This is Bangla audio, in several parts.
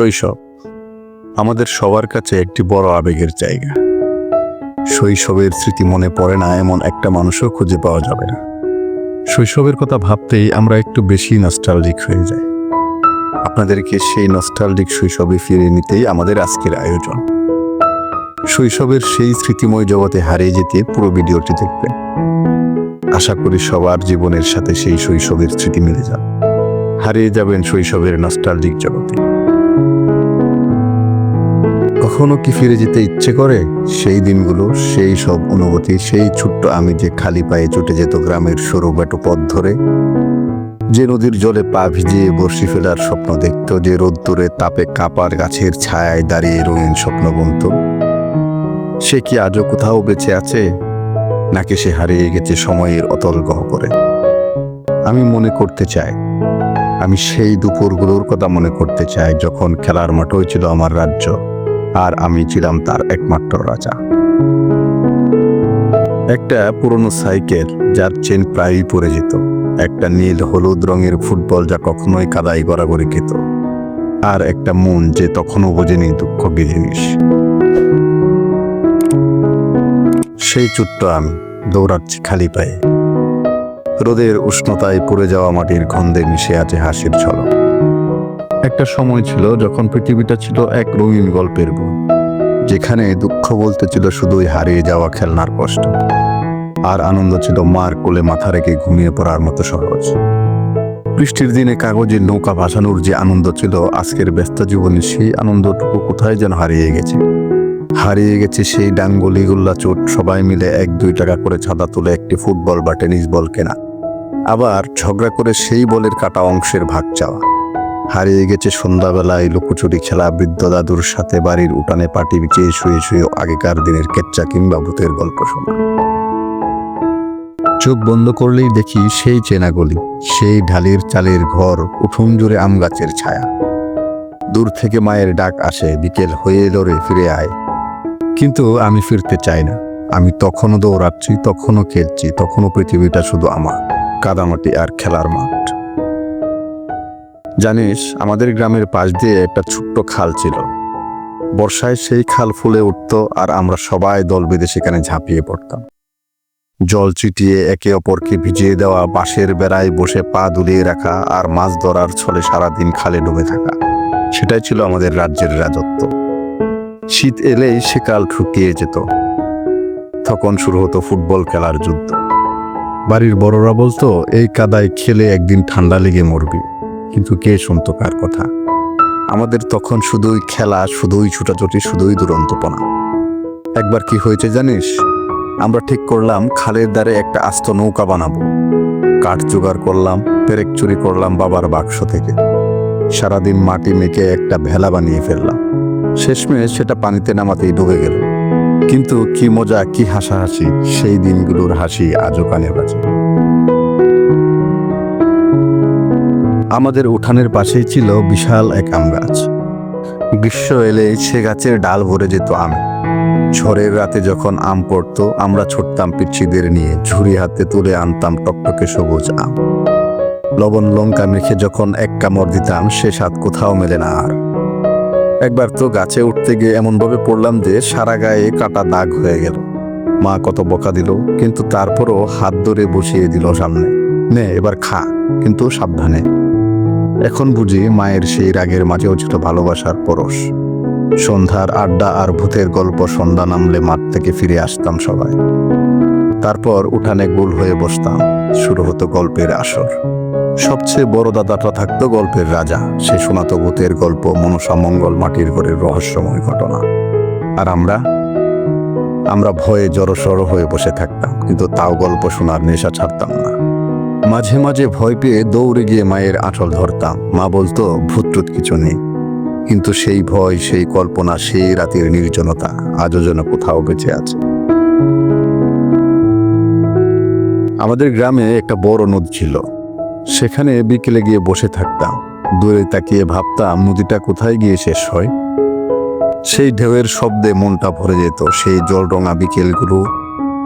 শৈশব। আমাদের সবার কাছে একটি বড় আবেগের জায়গা। শৈশবের স্মৃতি মনে পড়ে না এমন একটা মানুষও খুঁজে পাওয়া যাবে না। শৈশবের কথা ভাবতেই আমরা একটু বেশি নস্টালজিক হয়ে যাই। আপনাদেরকে সেই নস্টালজিক শৈশবে ফিরে নিতেই আমাদের আজকের আয়োজন। শৈশবের সেই স্মৃতিময় জগতে হারিয়ে যেতে পুরো ভিডিওটি দেখবেন। আশা করি সবার জীবনের সাথে সেই শৈশবের স্মৃতি মিলে যাবে। হারিয়ে যাবেন শৈশবের নস্টালজিক জগতে। কখনো কি ফিরে যেতে ইচ্ছে করে? সেই দিনগুলো, সেই সব অনুভূতি, সেই ছোট্ট আমি যে খালি পায়ে ছুটে যেত গ্রামের সরু বেটো পথ ধরে। যে নদীর জলে পা ভিজিয়ে বর্ষি ফেলার স্বপ্ন দেখত, যে রোদ্দুরে তাপে কাপার গাছের ছায়ায় দাঁড়িয়ে রঙিন স্বপ্ন বুনত সে কি আজও কোথাও বেঁচে আছে? নাকি সে হারিয়ে গেছে সময়ের অতল গহ্বরে? আমি মনে করতে চাই। আমি সেই দুপুরগুলোর কথা মনে করতে চাই, যখন খেলার মাঠই ছিল আমার রাজ্য। আর আমি ছিলাম তার একমাত্র রাজা। একটা পুরনো সাইকেল যার চেন প্রায়ই পড়ে যেত। একটা নীল হলুদ রঙের ফুটবল যা কখনোই কাদাই গড়াগড়ি খেত। আর একটা মন যে তখনও বোঝেনি দুঃখ কি জিনিস। সেই ছোট্ট আমি দৌড়াচ্ছি খালি পায়ে। রোদের উষ্ণতায় পুড়ে যাওয়া মাটির গন্ধে মিশে আছে হাসির ঝলক। একটা সময় ছিল যখন পৃথিবীটা ছিল এক রঙিন গল্পের বই, যেখানে দুঃখ বলতে ছিল শুধুই হারিয়ে যাওয়া খেলনার কষ্ট, আর আনন্দ ছিল মার কোলে মাথা রেখে ঘুমিয়ে পড়ার মতো সহজ। বৃষ্টির দিনে কাগজে নৌকা ভাসানোর যে আনন্দ ছিল, আজকের ব্যস্ত জীবনে সেই আনন্দটুকু কোথায় যেন হারিয়ে গেছে। হারিয়ে গেছে সেই ডাঙ্গলি গোল্লা চোট, সবাই মিলে এক দুই টাকা করে ছাদা তুলে একটি ফুটবল বা টেনিস বল কেনা। আবার ঝগড়া করে সেই বলের কাটা অংশের ভাগ চাওয়া। হারিয়ে গেছে সন্ধ্যাবেলায় লুকোচুরি খেলা বৃদ্ধ দাদুর সাথে বাড়ির উঠানে পাটি বিছিয়ে শুয়ে শুয়ে আগেকার দিনের কেচ্চা কিংবা ভূতের গল্প শোনা। চোখ বন্ধ করলেই দেখি সেই চেনা গলি সেই ঢালির চালের ঘর, উঠুন জুড়ে আম গাছের ছায়া। দূর থেকে মায়ের ডাক আসে, বিকেল হয়ে রে, ফিরে আয়। কিন্তু আমি ফিরতে চাই না। আমি তখনও দৌড়াচ্ছি, তখনও খেলছি, তখনও পৃথিবীটা শুধু আমার, কাদামাটি আর খেলার মাঠ। জানিস, আমাদের গ্রামের পাশ দিয়ে একটা ছোট্ট খাল ছিল। বর্ষায় সেই খাল ফুলে উঠত আর আমরা সবাই দল বেঁধে সেখানে ঝাঁপিয়ে পড়তাম। জল চিটিয়ে একে অপরকে ভিজিয়ে দেওয়া, বাঁশের বেড়ায় বসে পা দুলিয়ে রাখা আর মাছ ধরার ছলে সারাদিন খালে ডুবে থাকা, সেটাই ছিল আমাদের রাজ্যের রাজত্ব। শীত এলেই সে কাল ঠুকিয়ে যেত। তখন শুরু হতো ফুটবল খেলার যুদ্ধ। বাড়ির বড়রা বলতো, এই কাদায় খেলে একদিন ঠান্ডা লেগে মরবি। কিন্তু কে শুনতো কার কথা? আমাদের তখন শুধুই খেলা, শুধুই ছুটাছুটি, শুধুই দুরন্তপনা। একবার কি হয়েছে জানিস? আমরা ঠিক করলাম খালের দ্বারে একটা আস্ত নৌকা বানাবো। কাঠ জোগাড় করলাম, পেরেক চুরি করলাম বাবার বাক্স থেকে। সারাদিন মাটি মেখে একটা ভেলা বানিয়ে ফেললাম। শেষমেশ সেটা পানিতে নামাতেই ডুবে গেল। কিন্তু কি মজা, কি হাসাহাসি, সেই দিনগুলোর হাসি আজও কানে বাজে। আমাদের উঠানের পাশেই ছিল বিশাল এক আম গাছ। গ্রীষ্ম এলে সে গাছের ডাল ভরে যেত আম। ঝড়ের রাতে যখন আম পড়তো, আমরা ছুটতাম পিচ্ছিদের নিয়ে, ঝুড়ি হাতে তুলে আনতাম টকটকে সবুজ আম। লবণ লঙ্কা মেখে যখন এক কামড় দিতাম, সে স্বাদ কোথাও মেলে না আর। একবার তো গাছে উঠতে গিয়ে এমনভাবে পড়লাম যে সারা গায়ে কাটা দাগ হয়ে গেল। মা কত বকা দিল, কিন্তু তারপরও হাত ধরে বসিয়ে দিল সামনে। নে, এবার খা, কিন্তু সাবধানে। এখন বুঝি মায়ের সেই রাগের মাঝেও ছিল ভালোবাসার পরশ। সন্ধ্যার আড্ডা আর ভূতের গল্প সন্ধ্যা নামলে মাঠ থেকে ফিরে আসতাম সবাই। তারপর উঠানে গোল হয়ে বসতাম, শুরু হতো গল্পের আসর। সবচেয়ে বড় দাদাটা থাকতো গল্পের রাজা, সে শোনাতো ভূতের গল্প, মনসা মঙ্গল মাটির ঘরের রহস্যময় ঘটনা। আর আমরা? আমরা ভয়ে জড়সড় হয়ে বসে থাকতাম, কিন্তু তাও গল্প শোনার নেশা ছাড়তাম না। মাঝে মাঝে ভয় পেয়ে দৌড়ে গিয়ে মায়ের আঁচল ধরতাম। মা বলতো ভূত টুত কিছু নেই। কিন্তু সেই ভয়, সেই কল্পনা, সেই রাতের নির্জনতা আজও যেন কোথাও বেঁচে আছে। আমাদের গ্রামে একটা বড় নদী ছিল। সেখানে বিকেলে গিয়ে বসে থাকতাম। দূরে তাকিয়ে ভাবতাম, নদীটা কোথায় গিয়ে শেষ হয়? সেই ঢেউয়ের শব্দে মনটা ভরে যেত। সেই জলরঙা বিকেলগুলো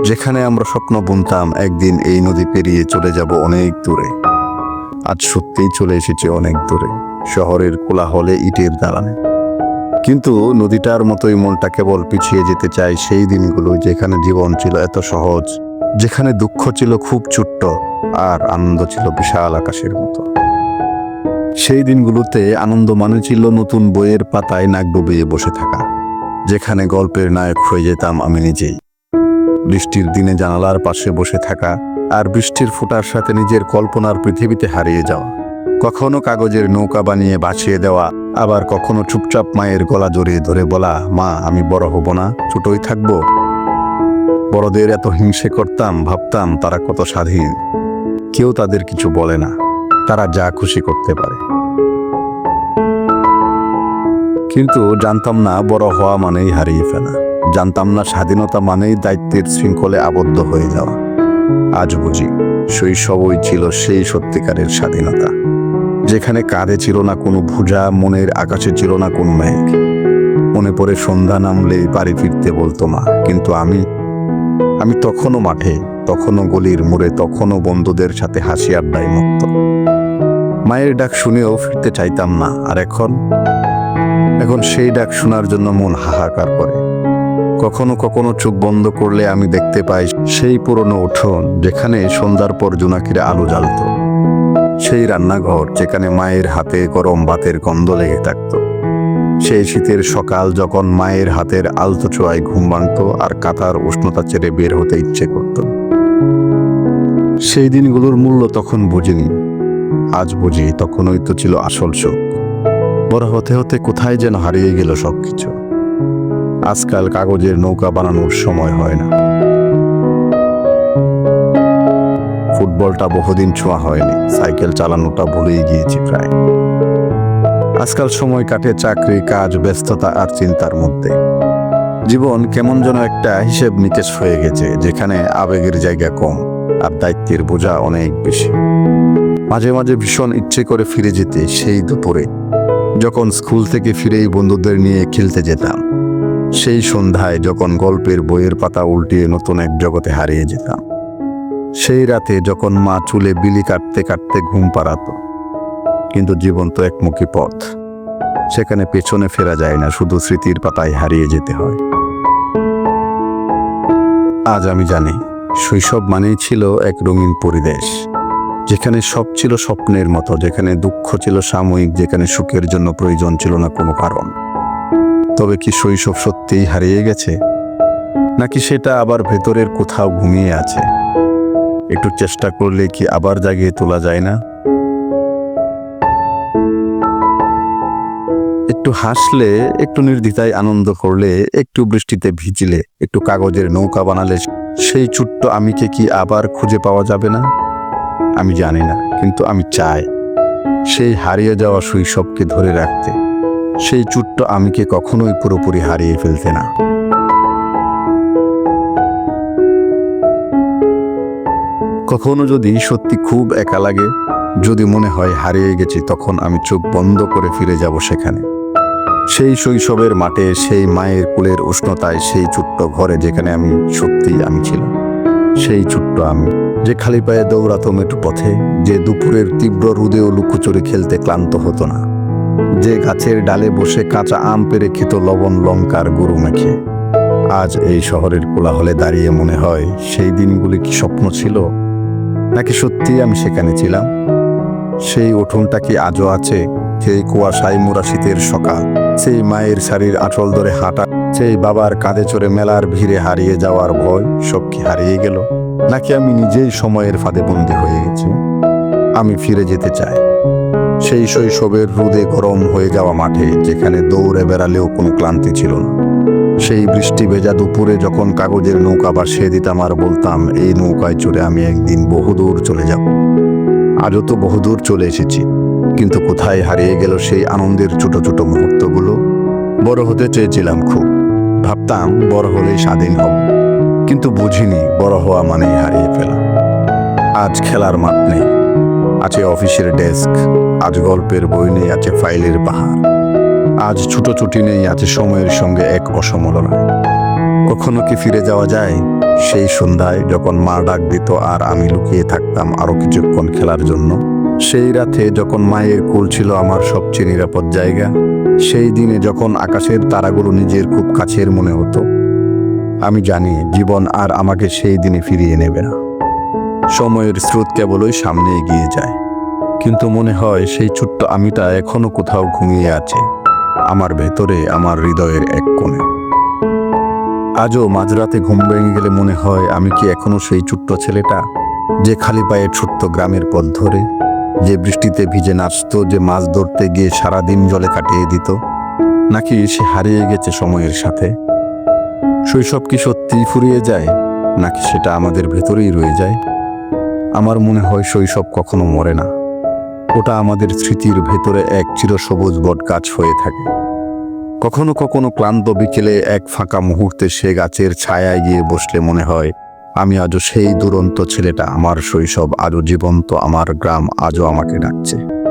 যেখানে আমরা স্বপ্ন বুনতাম, একদিন এই নদী পেরিয়ে চলে যাব অনেক দূরে। আজ সত্যিই চলে এসেছে অনেক দূরে, শহরের কোলাহলে ইটের দালানে। কিন্তু নদীটার মতোই মনটা কেবল পিছিয়ে যেতে চায় সেই দিনগুলো যেখানে জীবন ছিল এত সহজ, যেখানে দুঃখ ছিল খুব ছোট্ট আর আনন্দ ছিল বিশাল আকাশের মতো। সেই দিনগুলোতে আনন্দ মানে ছিল নতুন বইয়ের পাতায় নাক ডুবিয়ে বসে থাকা, যেখানে গল্পের নায়ক হয়ে যেতাম আমি নিজেই। বৃষ্টির দিনে জানালার পাশে বসে থাকা আর বৃষ্টির ফোঁটার সাথে নিজের কল্পনার পৃথিবীতে হারিয়ে যাওয়া। কখনো কাগজের নৌকা বানিয়ে বাঁচিয়ে দেওয়া, আবার কখনো চুপচাপ মায়ের গলা জড়িয়ে ধরে বলা, মা, আমি বড় হব না, ছোটই থাকব। বড়দের এত হিংসে করতাম, ভাবতাম তারা কত স্বাধীন। কেউ তাদের কিছু বলে না, তারা যা খুশি করতে পারে। কিন্তু জানতাম না, বড় হওয়া মানেই হারিয়ে ফেলা। জানতাম না স্বাধীনতা মানেই দায়িত্বের শৃঙ্খলে আবদ্ধ হয়ে যাওয়া। আজ বুঝি শৈশবই ছিল সেই সত্যিকারের স্বাধীনতা। যেখানে কাঁধে ছিল না কোনো ভুজা, মনের আকাশে ছিল না কোনো মেঘ। মনে পড়ে সন্ধ্যা নামলেই বাড়ি ফিরতে বলতো মা, কিন্তু আমি আমি তখনও মাঠে, তখনও গলির মোড়ে, তখনও বন্ধুদের সাথে হাসি আড্ডায় মুক্ত। মায়ের ডাক শুনেও ফিরতে চাইতাম না, আর এখন এখন সেই ডাক শোনার জন্য মন হাহাকার করে। কখনো কখনো চোখ বন্ধ করলে আমি দেখতে পাই সেই পুরনো উঠোন যেখানে সন্ধ্যার পর জোনাকিরা আলো জ্বালতো। সেই রান্নাঘর যেখানে মায়ের হাতে গরম ভাতের গন্ধ লেগে থাকতো। সেই শীতের সকাল যখন মায়ের হাতের আলতো চোয়ায় ঘুম ভাঙত আর কাতার উষ্ণতা ছেড়ে বের হতে ইচ্ছে করত। সেই দিনগুলোর মূল্য তখন বুঝিনি। আজ বুঝি তখনই তো ছিল আসল সুখ বড় হতে হতে কোথায় যেন হারিয়ে গেল সবকিছু। আজকাল কাগজের নৌকা বানানোর সময় হয় না। ফুটবলটা বহুদিন ছোঁয়া হয়নি, সাইকেল চালানোটা ভুলেই গিয়েছি প্রায়। আজকাল সময় কাটে চাকরি, কাজ, ব্যস্ততা আর চিন্তার মধ্যে। জীবন কেমন যেন একটা হিসেব নিকেশ হয়ে গেছে, যেখানে আবেগের জায়গা কম আর দায়িত্বের বোঝা অনেক বেশি। মাঝে মাঝে ভীষণ ইচ্ছে করে ফিরে যেতে, সেই দুপুরে। যখন স্কুল থেকে ফিরেই বন্ধুদের নিয়ে খেলতে যেতাম সেই সন্ধ্যায় যখন গল্পের বইয়ের পাতা উল্টিয়ে নতুন এক জগতে হারিয়ে যেতাম, সেই রাতে যখন মা চুলে বিলি কাটতে কাটতে ঘুম পাড়াতো, কিন্তু জীবন তো একমুখী পথ। সেখানে পেছনে ফেরা যায় না, শুধু স্মৃতির পাতায় হারিয়ে যেতে হয়। আজ আমি জানি, শৈশব মানেই ছিল এক রঙিন পরিবেশ, যেখানে সব ছিল স্বপ্নের মতো, যেখানে দুঃখ ছিল সাময়িক, যেখানে সুখের জন্য প্রয়োজন ছিল না কোনো কারণ। তবে কি শৈশব সত্যিই হারিয়ে গেছে, নাকি সেটা আবার ভেতরের কোথাও ঘুমিয়ে আছে? একটু চেষ্টা করলে কি আবার জাগিয়ে তোলা যায় না? একটু হাসলে, একটু নির্দ্বিধায় আনন্দ করলে, একটু বৃষ্টিতে ভিজলে, একটু কাগজের নৌকা বানালে, সেই ছোট্ট আমিকে কি আবার খুঁজে পাওয়া যাবে না? আমি জানি না, কিন্তু আমি চাই, সেই হারিয়ে যাওয়া শৈশবকে ধরে রাখতে, সেই ছোট্ট আমিকে কখনোই পুরোপুরি হারিয়ে ফেলতে না। কখনো যদি সত্যি খুব একা লাগে, যদি মনে হয় হারিয়ে গেছি, তখন আমি চোখ বন্ধ করে ফিরে যাব সেখানে। সেই শৈশবের মাঠে, সেই মায়ের কুলের উষ্ণতায়, সেই ছোট্ট ঘরে যেখানে আমি সত্যি আমি ছিলাম। সেই ছোট্ট আমি, যে খালি পায়ে দৌড়াতো মেটু পথে যে দুপুরের তীব্র রুদেও লুকোচুরি খেলতে ক্লান্ত হতো না। যে গাছের ডালে বসে কাঁচা আম পেরে খেত লবণ লঙ্কার গরু মেখে। আজ এই শহরের কোলাহলে দাঁড়িয়ে মনে হয়, সেই দিনগুলি কি স্বপ্ন ছিল? নাকি সত্যি আমি সেখানে ছিলাম? সেই উঠোনটা কি আজও আছে? সেই কুয়াশায় মোরা শীতের সকাল, সেই মায়ের শাড়ির আঁচল ধরে হাঁটা, সেই বাবার কাঁধে চড়ে মেলার ভিড়ে হারিয়ে যাওয়ার ভয়, সব কি হারিয়ে গেল? নাকি আমি নিজেই সময়ের ফাঁদে বন্দী হয়ে গেছি? আমি ফিরে যেতে চাই। সেই শৈশবের রোদে গরম হয়ে যাওয়া মাঠে, যেখানে দৌড়ে বেড়ালেও কোনো ক্লান্তি ছিল না। সেই বৃষ্টি ভেজা দুপুরে যখন কাগজের নৌকা বাসিয়ে দিতাম আর বলতাম, এই নৌকায় চড়ে আমি একদিন বহুদূর চলে যাব। আজও তো বহুদূর চলে এসেছি। কিন্তু কোথায় হারিয়ে গেল সেই আনন্দের ছোট ছোট মুহূর্তগুলো? বড় হতে চেয়েছিলাম খুব। ভাবতাম, বড় হলেই স্বাধীন হব। কিন্তু বুঝিনি, বড় হওয়া মানেই হারিয়ে ফেলা। আজ খেলার মাঠ নেই। আছে অফিসের ডেস্ক, আজ গল্পের বই নেই, আছে ফাইলের পাহাড়। আজ ছুটোছুটি নেই, আছে সময়ের সঙ্গে এক অসমলনায় কখনো কি ফিরে যাওয়া যায়? সেই সন্ধ্যায় যখন মা ডাক দিত, আর আমি লুকিয়ে থাকতাম আরও কিছুক্ষণ খেলার জন্য, সেই রাতে যখন মায়ের কোল ছিল আমার সবচেয়ে নিরাপদ জায়গা, সেই দিনে যখন আকাশের তারাগুলো নিজের খুব কাছের মনে হতো, আমি জানি জীবন আর আমাকে সেই দিনে ফিরিয়ে নেবে না। সময়ের স্রোত কেবলই সামনে এগিয়ে যায়। কিন্তু মনে হয় সেই ছোট্ট আমিটা এখনও কোথাও ঘুমিয়ে আছে, আমার ভেতরে আমার হৃদয়ের এক কোণে। আজও মাঝরাতে ঘুম ভেঙে গেলে মনে হয় আমি কি এখনও সেই ছোট্ট ছেলেটা, যে খালি পায়ে ছোট্ট গ্রামের পথ ধরে, যে বৃষ্টিতে ভিজে নাচতো, যে মাছ ধরতে গিয়ে সারাদিন জলে কাটিয়ে দিত, নাকি সে হারিয়ে গেছে সময়ের সাথে? শৈশব কি সত্যিই ফুরিয়ে যায়, নাকি সেটা আমাদের ভেতরেই রয়ে যায়? আমার মনে হয় শৈশব কখনো মরে না। ওটা আমাদের স্মৃতির ভেতরে এক চিরসবুজ বট গাছ হয়ে থাকে। কখনো কখনো ক্লান্ত বিকেলে এক ফাঁকা মুহূর্তে সে গাছের ছায়ায় গিয়ে বসলে মনে হয়, আমি আজও সেই দুরন্ত ছেলেটা, আমার শৈশব আজও জীবন্ত, আমার গ্রাম আজও আমাকে ডাকছে।